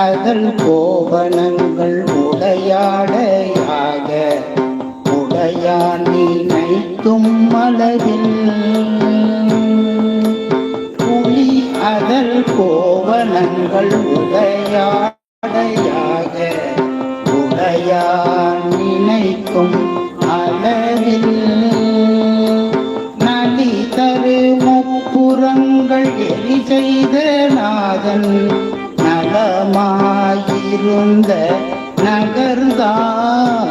அதல் கோவணங்கள் உடையாடையாக உடையான் நினைக்கும் மலரில். புலி அதல் கோவணங்கள் உடையாடையாக உடையான் நினைக்கும் அளவில் நலி தரு முப்புறங்கள் எரி செய்த நாதன் நலமாயிருந்த நகர்தான்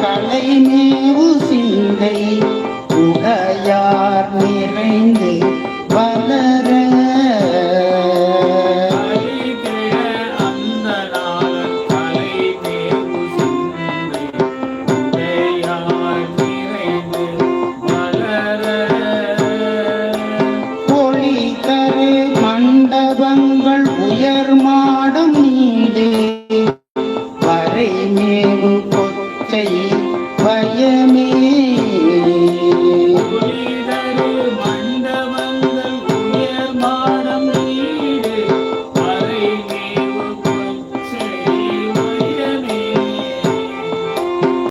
கலை மேவு சிந்தை உடையார் நிறைந்தே ஆசையில் பயமே